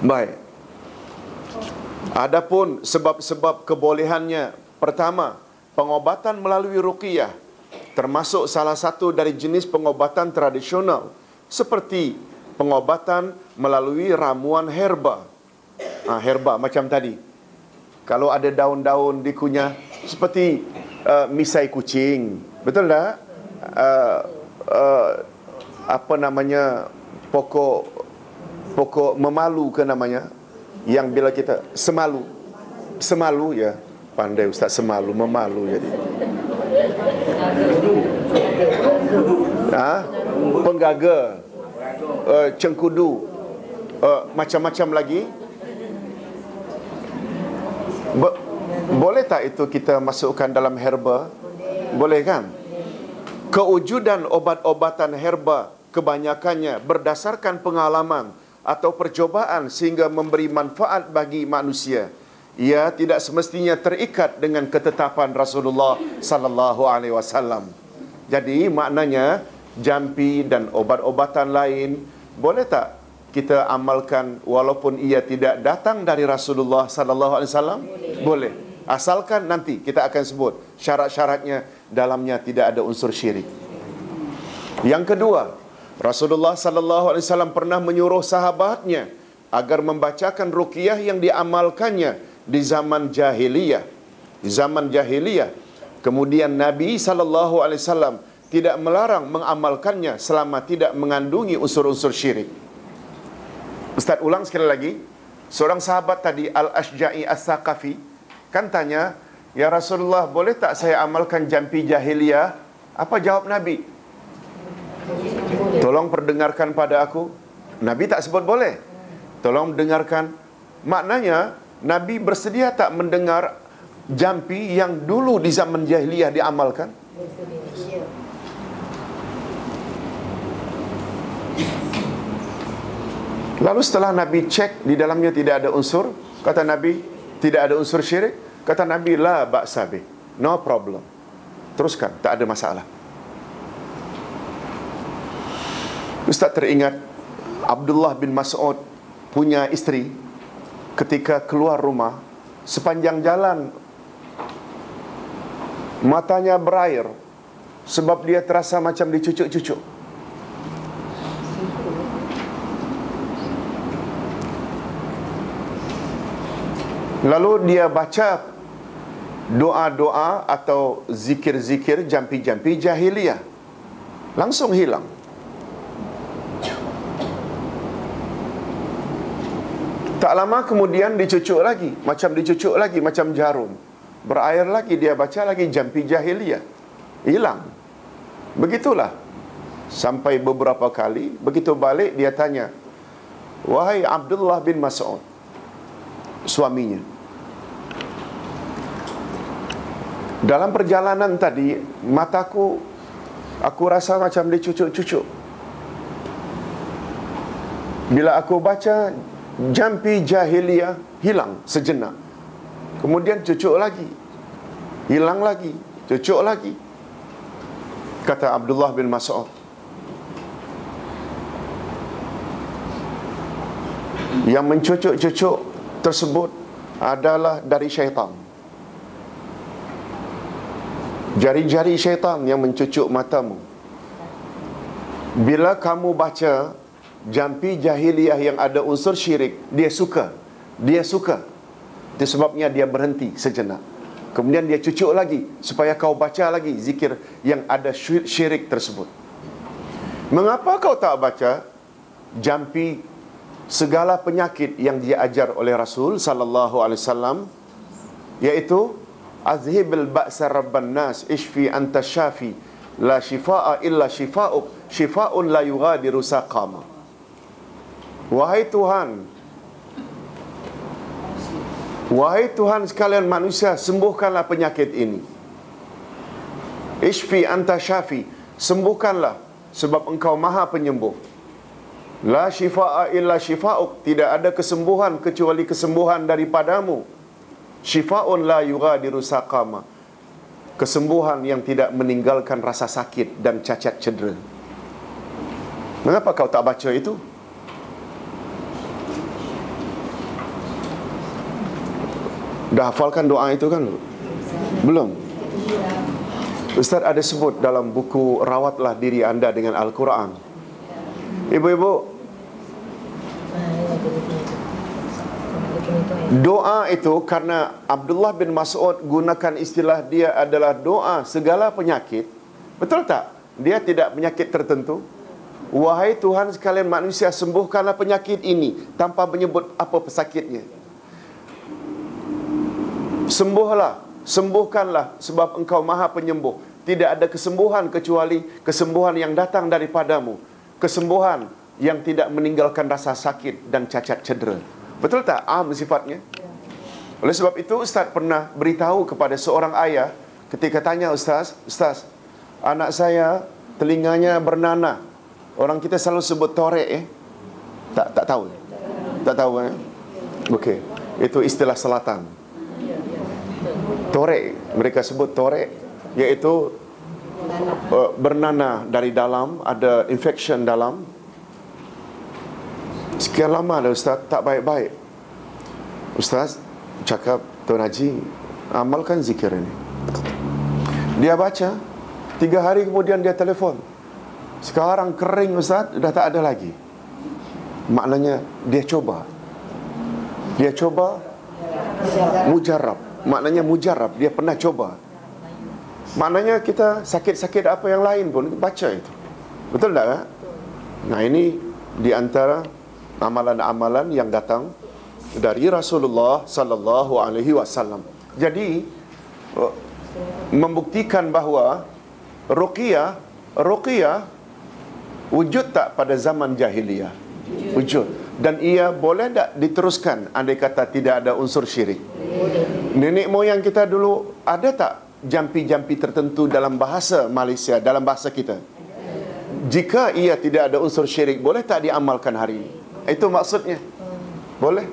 Baik. Adapun sebab-sebab kebolehannya pertama, pengobatan melalui ruqyah termasuk salah satu dari jenis pengobatan tradisional seperti pengobatan melalui ramuan herba. Ha, herba macam tadi. Kalau ada daun-daun dikunyah seperti uh, misai kucing. Betul tak? Uh, uh, apa namanya pokok pokok memalu ke namanya? Yang bila kita semalu semalu ya. Pandai ustaz semalu memalu jadi. Ha penggaga uh, cengkudu uh, macam-macam lagi. Bo- boleh tak itu kita masukkan dalam herba? Boleh kan? Kewujudan obat-obatan herba kebanyakannya berdasarkan pengalaman atau percobaan sehingga memberi manfaat bagi manusia. Ia tidak semestinya terikat dengan ketetapan Rasulullah sallallahu alaihi wasallam. Jadi maknanya jampi dan obat-obatan lain boleh tak kita amalkan walaupun ia tidak datang dari Rasulullah sallallahu alaihi wasallam? Boleh. Asalkan nanti kita akan sebut syarat-syaratnya dalamnya tidak ada unsur syirik. Yang kedua, Rasulullah sallallahu alaihi wasallam pernah menyuruh sahabatnya agar membacakan ruqyah yang diamalkannya di zaman jahiliyah. Di zaman jahiliyah. Kemudian Nabi sallallahu alaihi wasallam tidak melarang mengamalkannya selama tidak mengandungi unsur-unsur syirik. Ustaz ulang sekali lagi. Seorang sahabat tadi Al-Ashja'i As-Saqafi kan tanya, "Ya Rasulullah, boleh tak saya amalkan jampi jahiliyah?" Apa jawab Nabi? Tolong perdengarkan pada aku. Nabi tak sebut boleh. Tolong dengarkan. Maknanya, Nabi bersedia tak mendengar jampi yang dulu di zaman jahiliyah diamalkan? Lalu setelah Nabi cek di dalamnya tidak ada unsur, kata Nabi tidak ada unsur syirik, kata Nabi la ba'sabi, no problem. Teruskan, tak ada masalah. Ustaz teringat Abdullah bin Mas'ud punya isteri ketika keluar rumah sepanjang jalan matanya berair sebab dia terasa macam dicucuk-cucuk. Lalu dia baca doa-doa atau zikir-zikir jampi-jampi jahiliyah. Langsung hilang. Tak lama kemudian dicucuk lagi, macam dicucuk lagi, macam jarum. Berair lagi, dia baca lagi jampi jahiliyah. Hilang. Begitulah. Sampai beberapa kali, begitu balik dia tanya, Wahai Abdullah bin Mas'ud, suaminya. Dalam perjalanan tadi, mataku, aku rasa macam dicucuk-cucuk. Bila aku baca jampi jahiliyah hilang sejenak. Kemudian cucuk lagi. Hilang lagi, cucuk lagi. Kata Abdullah bin Mas'ud. Yang mencucuk-cucuk tersebut adalah dari syaitan. Jari-jari syaitan yang mencucuk matamu. Bila kamu baca jampi jahiliyah yang ada unsur syirik, dia suka. Dia suka. Itu sebabnya dia berhenti sejenak. Kemudian dia cucuk lagi supaya kau baca lagi zikir yang ada syirik tersebut. Mengapa kau tak baca jampi segala penyakit yang dia ajar oleh Rasul sallallahu alaihi wasallam iaitu azhibil ba'sa rabban nas ishfi anta syafi la shifaa illa shifaa'uk shifaa'un la yughadiru saqama Wahai Tuhan. Wahai Tuhan sekalian manusia sembuhkanlah penyakit ini. Ishfi anta syafi sembuhkanlah sebab engkau maha penyembuh. La shifa'a illa shifa'uk Tidak ada kesembuhan kecuali kesembuhan daripadamu. Shifa'un la yughadiru saqama Kesembuhan yang tidak meninggalkan rasa sakit dan cacat cedera. Mengapa kau tak baca itu? Dah hafalkan doa itu kan? Belum? Ustaz ada sebut dalam buku Rawatlah Diri Anda dengan Al-Quran. Ibu-ibu, doa itu karena Abdullah bin Mas'ud gunakan istilah dia adalah doa segala penyakit. Betul tak? Dia tidak penyakit tertentu. Wahai Tuhan sekalian manusia sembuhkanlah penyakit ini tanpa menyebut apa pesakitnya. Sembuhlah, sembuhkanlah sebab engkau maha penyembuh. Tidak ada kesembuhan kecuali kesembuhan yang datang daripadamu. Kesembuhan yang tidak meninggalkan rasa sakit dan cacat cedera. Betul tak? Am sifatnya. Oleh sebab itu Ustaz pernah beritahu kepada seorang ayah ketika tanya Ustaz, Ustaz, anak saya telinganya bernanah. Orang kita selalu sebut torek eh. Tak tak tahu. Tak tahu eh. Okey. Itu istilah selatan. Torek, mereka sebut torek iaitu uh, bernanah dari dalam, ada infection dalam. Sekian lama dah Ustaz, tak baik-baik. Ustaz cakap, Tuan Haji, amalkan zikir ini. Dia baca, tiga hari kemudian dia telefon. Sekarang kering Ustaz, dah tak ada lagi. Maknanya dia coba. Dia coba mujarab. Maknanya mujarab, dia pernah coba. Maknanya kita sakit-sakit apa yang lain pun baca itu. Betul tak? Eh? Nah ini di antara amalan-amalan yang datang dari Rasulullah sallallahu alaihi wasallam. Jadi uh, membuktikan bahawa ruqyah ruqyah wujud tak pada zaman jahiliyah? Wujud. Dan ia boleh tak diteruskan andai kata tidak ada unsur syirik? Nenek moyang kita dulu ada tak jampi-jampi tertentu dalam bahasa Malaysia, dalam bahasa kita? Jika ia tidak ada unsur syirik, boleh tak diamalkan hari ini? Itu maksudnya. Boleh?